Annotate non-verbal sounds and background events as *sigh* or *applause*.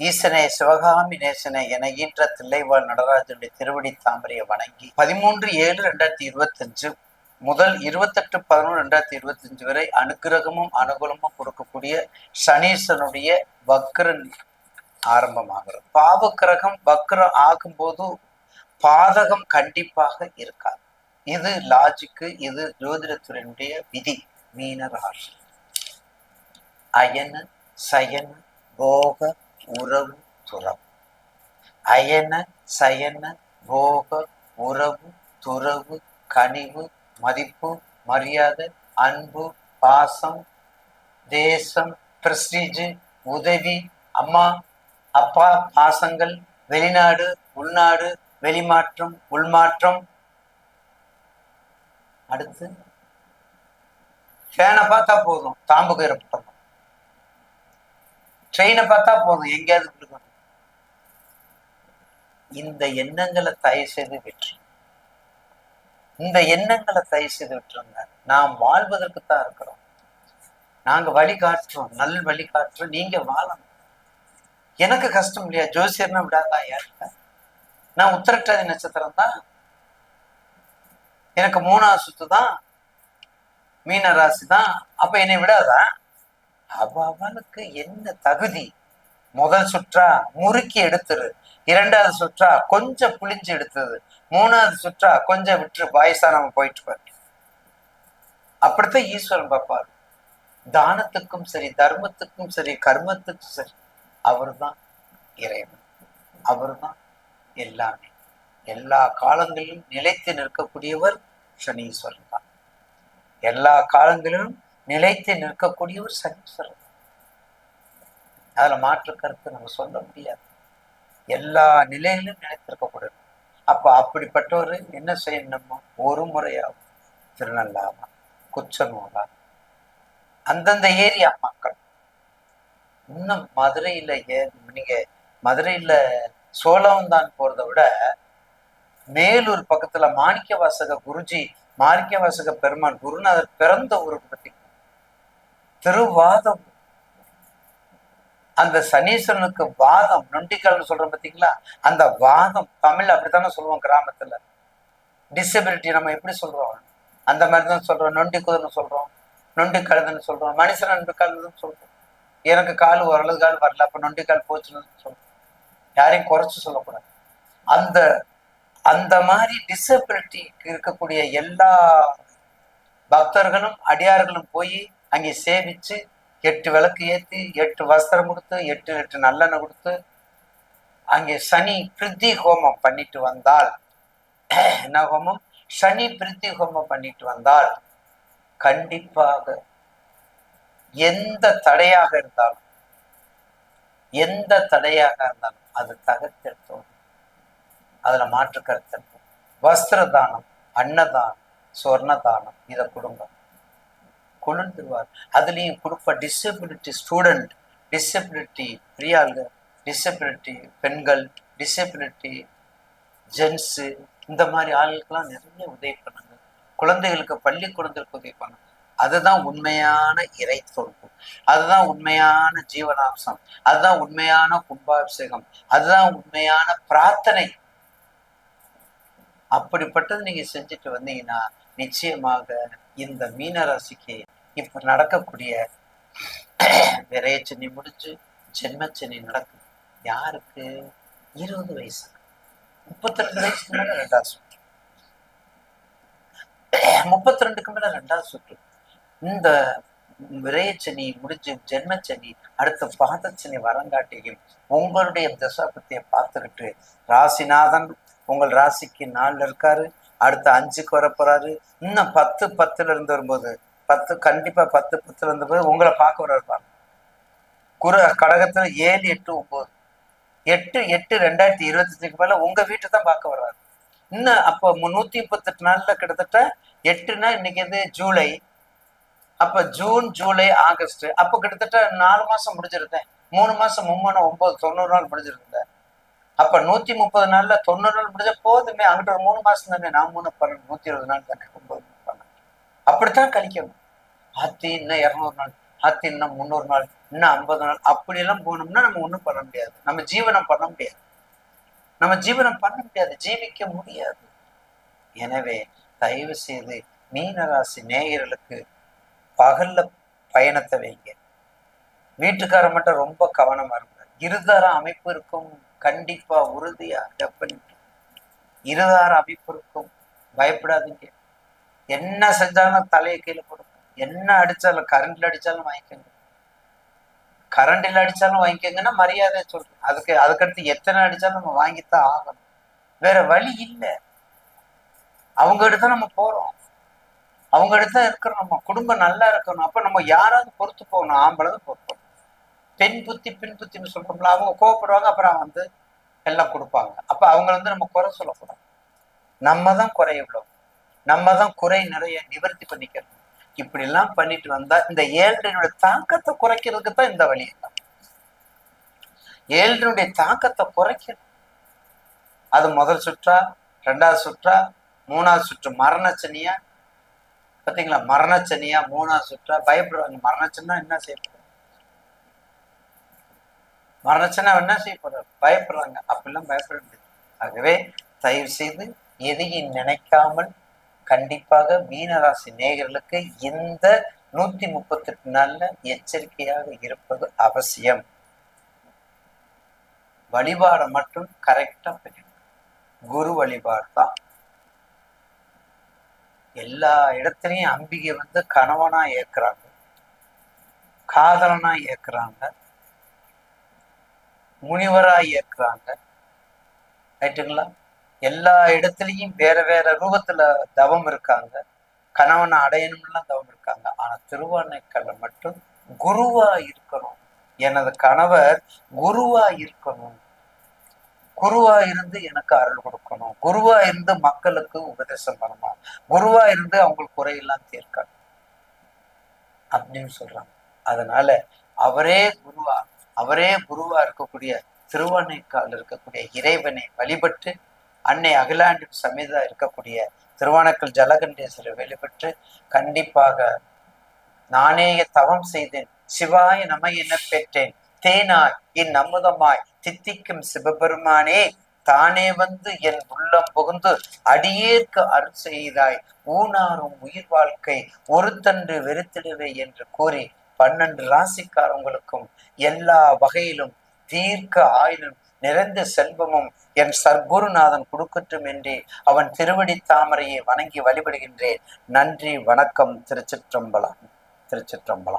ஈசனே சிவகாமி நேசனே என ஈன்ற தில்லைவாழ் நடராஜனுடைய திருவடி தாமரையை வணங்கி பதிமூன்று ஏழு ரெண்டாயிரத்தி இருபத்தஞ்சு முதல் இருபத்தெட்டு பதினொன்று ரெண்டாயிரத்தி இருபத்தஞ்சு வரை அனுகிரகமும் அனுகூலமும் கொடுக்கக்கூடிய சனீசனுடைய வக்ரன் ஆரம்பமாகிறது. பாவக்கிரகம் வக்ரம் ஆகும்போது பாதகம் கண்டிப்பாக இருக்காது. இது லாஜிக்கு இது ஜோதிடத்துறையினுடைய விதி மீன ராசி. அயன சயன போக உறவு துறவு. அயன சயன போக உறவு துறவு கனிவு மதிப்பு மரியாதை அன்பு பாசம் தேசம் பிரஸ்டீஜ் உதவி அம்மா அப்பா பாசங்கள் வெளிநாடு உள்நாடு வெளிமாற்றம் உள்மாற்றம். அடுத்து ஃபேனை பார்த்தா போதும் தாம்புக்கு ஏற்பட்டோம் ட்ரெயினை பார்த்தா போதும். எங்கேயாவது கொடுக்கணும். இந்த எண்ணங்களை தயவு செய்து வெற்றி. இந்த எண்ணங்களை தயவு செய்து விட்டுருங்க. நாம் வாழ்வதற்கு தான் இருக்கிறோம். நாங்க வழி காட்டுறோம் நல் வழி காட்டுறோம் நீங்க வாழணும். எனக்கு கஷ்டம் இல்லையா? ஜோசியர்னா விடாதா? யாருக்க நான் உத்தரட்டாதி நட்சத்திரம் தான். எனக்கு மூணாவது சுத்து தான். மீன ராசி தான். அப்ப என்னை விடாதா? அவனுக்கு என்ன தகுதி? முதல் சுற்றா முறுக்கி எடுத்துரு. இரண்டாவது சுற்றா கொஞ்சம் புளிஞ்சு எடுத்தது. மூணாவது சுற்றா கொஞ்சம் விட்டு வயசா நம்ம போயிட்டு பாரு அப்படித்தான் ஈஸ்வரன் பார்ப்பார். தானத்துக்கும் சரி தர்மத்துக்கும் சரி கர்மத்துக்கும் சரி அவர்தான் இறைவன். அவர்தான் எல்லாமே. எல்லா காலங்களிலும் நிலைத்து நிற்கக்கூடியவர் சனீஸ்வரன் தான். எல்லா காலங்களிலும் நிலைத்து நிற்கக்கூடிய ஒரு தான் அதில் மாற்று கருத்து நம்ம சொல்ல முடியாது. எல்லா நிலையிலும் நிலைத்திருக்கக்கூடாது அப்ப அப்படிப்பட்டவர் என்ன செய்யணுமோ ஒரு முறையாகும் திருநள்ளாமா குச்சனூரா அந்தந்த ஏரியா மக்கள். இன்னும் மதுரையில ஏ நீங்க மதுரையில சோழவந்தான் போறதை விட மேலூர் பக்கத்துல மாணிக்க வாசக குருஜி மாணிக்க வாசக பெருமான் குருநாதர் பிறந்த ஊருக்கு பற்றி திருவாதம். அந்த சனீஸ்வரனுக்கு வாதம் நொண்டிக்கால்னு சொல்றோம் பாத்தீங்களா? அந்த வாதம் தமிழ் அப்படித்தானே சொல்லுவோம் கிராமத்துல. டிசபிலிட்டி நம்ம எப்படி சொல்றோம்? அந்த மாதிரி தான் சொல்றோம். நொண்டி குதிர்னு சொல்றோம். நொண்டி கழுதுன்னு சொல்றோம். மனுஷன் நொண்டி கழுதுன்னு சொல்றோம். எனக்கு கால் ஓரளவு கால் வரல. அப்ப நொண்டி கால் போச்சுன்னு சொல்றோம். யாரையும் குறைச்சு சொல்லக்கூடாது. அந்த அந்த மாதிரி டிசபிலிட்டி இருக்கக்கூடிய எல்லா பக்தர்களும் அடியார்களும் போய் அங்கே சேவிச்சு எட்டு விளக்கு ஏற்றி எட்டு வஸ்திரம் கொடுத்து எட்டு எட்டு நல்லெண்ணெய் கொடுத்து அங்கே சனி பிரித்தி ஹோமம் பண்ணிட்டு வந்தால் *clears throat* என்ன ஹோமம்? சனி பிரித்தி ஹோமம் பண்ணிட்டு வந்தால் கண்டிப்பாக எந்த தடையாக இருந்தாலும் எந்த தடையாக இருந்தாலும் அது தகர்த்தெடுத்தோம் அதுல மாற்று கருத்து வஸ்திர தானம் அன்னதானம் சொர்ண தானம் இதை கொடுங்க. கொண்டுவார் அதுலேயும் கொடுப்ப டிசபிலிட்டி ஸ்டூடெண்ட் டிசபிலிட்டி பெரியாளுங்க டிசபிலிட்டி பெண்கள் டிசபிலிட்டி ஜென்ஸு இந்த மாதிரி ஆளுக்கெல்லாம் நிறைய உதவி பண்ணுங்க. குழந்தைகளுக்கு பள்ளி குழந்தைகளுக்கு உதவி பண்ணுங்க. அதுதான் உண்மையான இறை தொகுப்பு அதுதான் உண்மையான ஜீவனாம்சம். அதுதான் உண்மையான கும்பாபிஷேகம். அதுதான் உண்மையான பிரார்த்தனை. அப்படிப்பட்டது நீங்க செஞ்சுட்டு வந்தீங்கன்னா நிச்சயமாக இந்த மீன ராசிக்கு இப்ப நடக்கக்கூடிய விரையச்சனி முடிஞ்சு ஜென்மச்சனி நடக்கும். யாருக்கு? இருபது வயசு. முப்பத்தி ரெண்டு வயசுக்கு மேல ரெண்டாவது சுற்று. முப்பத்தி ரெண்டுக்கு மேல ரெண்டாவது சுற்று. இந்த விரையச்சனி முடிஞ்சு ஜென்மச்சனி அடுத்த பாதச்சனி வரங்காட்டியும் உங்களுடைய தசாபத்தியை பார்த்துக்கிட்டு ராசிநாதன் உங்கள் ராசிக்கு நாள் இருக்காரு. அடுத்த அஞ்சுக்கு வர போறாரு இன்னும் பத்து பத்துல இருந்து வரும்போது பத்து கண்டிப்பா பத்து பத்துல இருந்து போது உங்களை பார்க்க வர இருப்பாங்க குரு கடகத்துல ஏழு எட்டு ஒன்பது. எட்டு எட்டு ரெண்டாயிரத்தி இருபத்தஞ்சுக்கு மேல உங்க வீட்டை தான் பார்க்க வர்றாரு. இன்னும் அப்போ முந்நூத்தி முப்பத்தெட்டு நாள்ல கிட்டத்தட்ட எட்டுனா இன்னைக்கு வந்து ஜூலை. அப்ப ஜூன் ஜூலை ஆகஸ்ட் அப்போ கிட்டத்தட்ட நாலு மாசம் முடிஞ்சிருந்தேன். மூணு மாசம் மும்மணம் ஒன்பது தொண்ணூறு நாள் முடிஞ்சிருந்தேன். அப்ப நூத்தி முப்பது நாள்ல தொண்ணூறு நாள் முடிஞ்ச போதுமே. அங்கிட்ட ஒரு மூணு மாசம் தானே. நான் மூணு பன்னெண்டு நூத்தி இருபது நாள் தானே. ஒன்பது பன்னெண்டு அப்படித்தான் கழிக்கணும். ஆத்தி இன்னும் இரநூறு நாள். ஆத்தி இன்னும் முந்நூறு நாள். இன்னும் ஐம்பது நாள். அப்படியெல்லாம் போனோம்னா நம்ம ஒன்றும் பண்ண முடியாது. நம்ம ஜீவனம் பண்ண முடியாது. நம்ம ஜீவனம் பண்ண முடியாது. ஜீவிக்க முடியாது. எனவே தயவு செய்து மீனராசி நேயர்களுக்கு பகல்ல பயணத்தை வைங்க. வீட்டுக்காரன் மட்டும் ரொம்ப கவனமா இருந்தார் இருதார அமைப்பு இருக்கும். கண்டிப்பா உறுதியா டெஃபினட் இருதார அமைப்பிற்கும் பயப்படாதீங்க. என்ன செஞ்சாலும் தலையை கீழே கொடுக்கும் என்ன அடிச்சாலும் கரண்ட்ல அடிச்சாலும் வாங்கிக்கோங்க. கரண்டில் அடிச்சாலும் வாங்கிக்கோங்கன்னா மரியாதை சொல்றேன். அதுக்கு அதுக்கடுத்து எத்தனை அடிச்சாலும் நம்ம வாங்கித்தான் ஆகணும். வேற வழி இல்லை. அவங்க இடத்த நம்ம போறோம். அவங்க இடத்த இருக்கிற நம்ம குடும்பம் நல்லா இருக்கணும். அப்ப நம்ம யாராவது பொறுத்து போகணும். ஆம்பளை தான் பொறுத்து பெண் புத்தி பின் புத்தின்னு சொல்றோம்ல அவங்க கோவப்படுவாங்க அப்புறம் வந்து எல்லாம் கொடுப்பாங்க. அப்ப அவங்க வந்து நம்ம குறை சொல்லக்கூடாது. நம்ம தான் குறை இவ்வளவு. நம்ம தான் குறை நிறைய நிவர்த்தி பண்ணிக்கணும். இப்படி எல்லாம் பண்ணிட்டு வந்தா இந்த ஏழ்றையினுடைய தாக்கத்தை குறைக்கிறதுக்கு தான் இந்த வழி. எல்லாம் ஏழ்றையுடைய தாக்கத்தை குறைக்கணும். அது முதல் சுற்றா ரெண்டாவது சுற்றா மூணாவது சுற்று மரணச்சனியா? பார்த்தீங்களா மரணச்சனியா மூணாவது சுற்றா பயப்படுவாங்க. மரணச்சனா என்ன செய்யப்படும்? மரணச்சனா என்ன செய்யப்படுறாங்க பயப்படுறாங்க. அப்படிலாம் பயப்பட முடியாது ஆகவே தயவு செய்து எதையும் நினைக்காமல் கண்டிப்பாக மீனராசி நேயர்களுக்கு இந்த நூத்தி முப்பத்தி எட்டு நாள்ல எச்சரிக்கையாக இருப்பது அவசியம். வழிபாடை மட்டும் கரெக்டா பண்ணிடுங்க குரு வழிபாடு தான். எல்லா இடத்துலையும் அம்பிகை வந்து கணவனா ஏக்குறாங்க காதலனா ஏக்குறாங்க முனிவரா இருக்கிறாங்க. ரைட்டுங்களா எல்லா இடத்துலையும் வேற வேற ரூபத்துல தவம் இருக்காங்க. கணவனை அடையணும்லாம் தவம் இருக்காங்க. ஆனா திருவானைக்கல்ல மட்டும் குருவா இருக்கணும். எனது கணவர் குருவா இருக்கணும். குருவா இருந்து எனக்கு அருள் கொடுக்கணும். குருவா இருந்து மக்களுக்கு உபதேசம் பண்ணணும். குருவா இருந்து அவங்களுக்கு குறையெல்லாம் தீர்க்கணும். அப்படின்னு சொல்றாங்க. அதனால அவரே குருவா அவரே குருவா இருக்கக்கூடிய திருவானைக்கால் இருக்கக்கூடிய இறைவனை வழிபட்டு அன்னை அகிலாண்டின் சமேதா இருக்கக்கூடிய திருவானக்கல் ஜலகண்டேஸ்வரர் வழிபட்டு கண்டிப்பாக நானே தவம் செய்தேன். சிவாய நம என பெற்றேன். தேனாய் என் அமுதமாய் தித்திக்கும் சிவபெருமானே தானே வந்து என் உள்ளம் புகுந்து அடியேற்கு அருள் செய்தாய். ஊனாரும் உயிர் வாழ்க்கை ஒரு தன்று வெறுத்திடுவே என்று கூறி பன்னெண்டு ராசிக்காரவங்களுக்கும் எல்லா வகையிலும் தீர்க்க ஆயுளும் நிறைந்த செல்வமும் என் சர்க்குருநாதன் கொடுக்கட்டும் என்று அவன் திருவடி தாமரையை வணங்கி வழிபடுகின்றேன். நன்றி வணக்கம் திருச்சிற்றம்பலம் திருச்சிற்றம்பலம்.